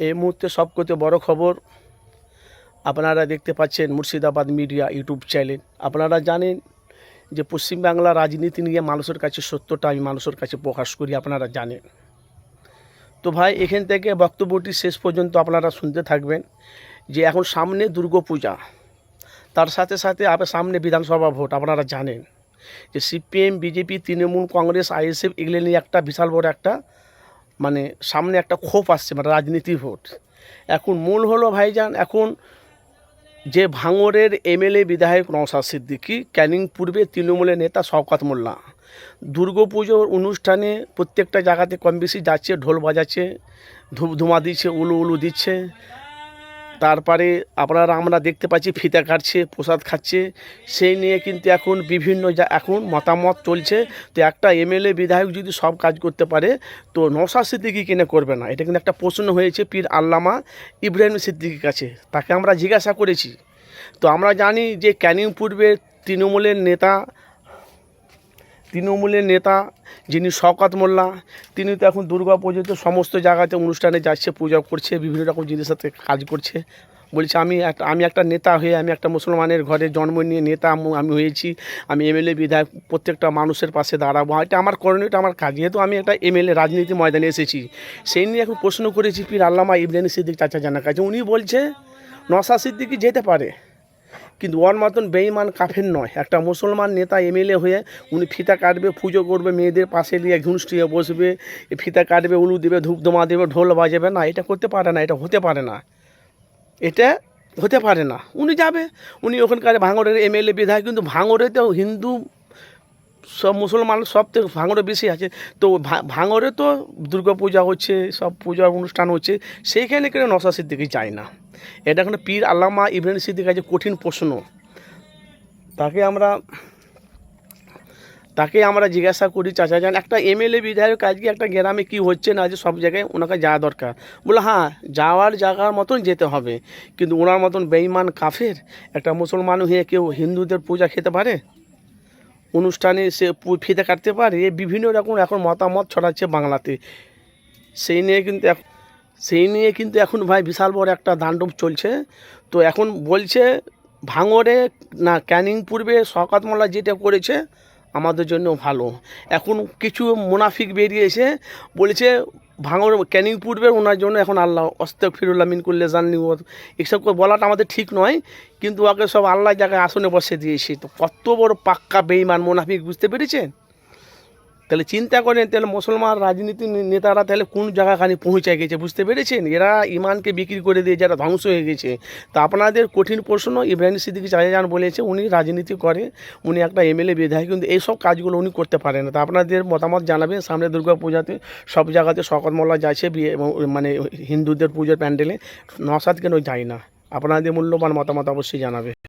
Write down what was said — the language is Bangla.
এই মুহূর্তে সবকথে বড় খবর আপনারা দেখতে পাচ্ছেন মুর্শিদাবাদ মিডিয়া ইউটিউব চ্যানেল। আপনারা জানেন যে পশ্চিমবাংলা রাজনীতি নিয়ে মানুষের কাছে সত্যটা আমি মানুষের কাছে প্রকাশ করি, আপনারা জানেন। তো ভাই, এখান থেকে বক্তব্যটি শেষ পর্যন্ত আপনারা শুনতে থাকবেন যে এখন সামনে দুর্গাপূজা। তার সাথে সাথে আবার সামনে বিধানসভা ভোট, আপনারা জানেন। যে CPM, BJP, Trinamool, Congress, ISF, এগুলো নিয়ে একটা বিশাল বড় একটা মানে সামনে একটা ক্ষোভ আসছে মানে রাজনীতি ভোট। এখন মূল হলো ভাইজান, এখন যে ভাঙরের এমএলএ বিধায়ক নওশাদ সিদ্দিকী, ক্যানিং পূর্বে তৃণমূলের নেতা শওকত মোল্লা। দুর্গাপুজোর অনুষ্ঠানে প্রত্যেকটা জায়গাতে কম বেশি যাচ্ছে, ঢোল বাজাচ্ছে, ধূপ ধুমা দিচ্ছে, উলু উলু দিচ্ছে। তারপরে আপনারা আমরা দেখতে পাচ্ছি, ফিতা কাটছে, প্রসাদ খাচ্ছে। সেই নিয়ে কিন্তু এখন বিভিন্ন যা এখন মতামত চলছে। তো একটা এমএলএ বিধায়ক যদি সব কাজ করতে পারে, তো নশা সিদ্দিকি কিনে করবে না? এটা কিন্তু একটা প্রশ্ন হয়েছে পীর আল্লামা ইব্রাহিম সিদ্দিকির কাছে। তাকে আমরা জিজ্ঞাসা করেছি। তো আমরা জানি যে ক্যানিং পূর্বের তৃণমূলের নেতা তৃণমূলের নেতা যিনি শওকত মোল্লা, তিনি তো এখন দুর্গা পুজোতে সমস্ত জায়গাতে অনুষ্ঠানে যাচ্ছে, পূজা করছে, বিভিন্ন রকম জিনিসের সাথে কাজ করছে। বলছে, আমি একটা আমি একটা নেতা হয়ে, আমি একটা মুসলমানের ঘরে জন্ম নিয়ে নেতা আমি হয়েছি, আমি এমএলএ, বিধায়ক, প্রত্যেকটা মানুষের পাশে দাঁড়াবো। এটা আমার করণীয়, এটা আমার কাজ। যেহেতু আমি একটা এমএলএ, রাজনীতি ময়দানে এসেছি, সেই নিয়ে এখন প্রশ্ন করেছি পীর আল্লামা ইব্রাহিম সিদ্দিক চাচা জানার কাছে। উনি বলছে নশা সিদ্দিকি যেতে পারে। কিন্তু ওর মতন বেইমান কাফের নয়। একটা মুসলমান নেতা এমএলএ হয়ে উনি ফিতা কাটবে, পুজো করবে, মেয়েদের পাশে নিয়ে ঘুষটিয়ে বসবে ফিতা কাটবে, উলু দেবে, ধূপ ধোমা দেবে, ঢোল বাজাবে, না, এটা করতে পারে না, এটা হতে পারে না। এটা হতে পারে না। উনি যাবে। উনি ওখানকার ভাঙড়ের এমএলএ, বিধায়ক, কিন্তু ভাঙড়েতেও হিন্দু, সব মুসলমান সব থেকে ভাঙড়ে বেশি আছে। তো ভাঙড়ে তো দুর্গা পূজা হচ্ছে, সব পূজা অনুষ্ঠান হচ্ছে, সেইখানে কেন নশা সিদ্দিকি যায় না? এটা এখন পীর আল্লামা ইব্রাহিম সিদ্দিক আছে কঠিন প্রশ্ন। তাকে আমরা তাকে আমরা জিজ্ঞাসা করি, চাচা যান একটা এমএলএ বিধায়ক আজকে একটা গ্রামে কি হচ্ছে না যে সব জায়গায় ওনাকে যাওয়া দরকার? বলে হ্যাঁ যাওয়ার জায়গার মতন যেতে হবে। কিন্তু ওনার মতন বেইমান কাফের, একটা মুসলমান হয়ে কেউ হিন্দুদের পূজা খেতে পারে? অনুষ্ঠানে সে ফিতে কাটতে পারে? বিভিন্ন রকম এখন মতামত ছড়াচ্ছে বাংলাতে। সেই নিয়ে কিন্তু সেই নিয়ে কিন্তু এখন ভাই বিশাল বড় একটা দাণ্ডব চলছে। তো এখন বলছে ভাঙরে না ক্যানিং পূর্বে শকাত মোল্লা যেটা করেছে, আমাদের জন্য ভালো। এখন কিছু মুনাফিক বেরিয়েছে, বলেছে ভাঙর ক্যানিং পূর্বে ওনার জন্য এখন আল্লাহ অস্তেক ফিরুল্লাহ মিন করলে জাননি এসব বলাটা আমাদের ঠিক নয়, কিন্তু ওকে সব আল্লাহ জায়গায় আসনে বসে দিয়েছে। তো কত বড় পাক্কা বেইমান মুনাফিক, বুঝতে পেরেছেন? তাহলে চিন্তা করেন, তাহলে মুসলমান রাজনীতি নেতারা তাহলে কোন জায়গাখানি পৌঁছে গেছে, বুঝতে পেরেছেন? এরা ইমানকে বিক্রি করে দিয়ে যারা ধ্বংস হয়ে গেছে। তা আপনাদের কঠিন প্রশ্ন, ইব্রাহিম সিদ্দিকি চাচাজান বলেছে, উনি রাজনীতি করে, উনি একটা এমএলএ, বিধায়ক, কিন্তু এইসব কাজগুলো উনি করতে পারেন না। তা আপনাদের মতামত জানাবেন সামনে দুর্গা পূজাতে। সব জায়গাতে শকত মোল্লা যাচ্ছে, বিয়ে মানে হিন্দুদের পুজোর প্যান্ডেলে। নসাদ কেন যায় না। আপনাদের মূল্যবান মতামত অবশ্যই জানাবে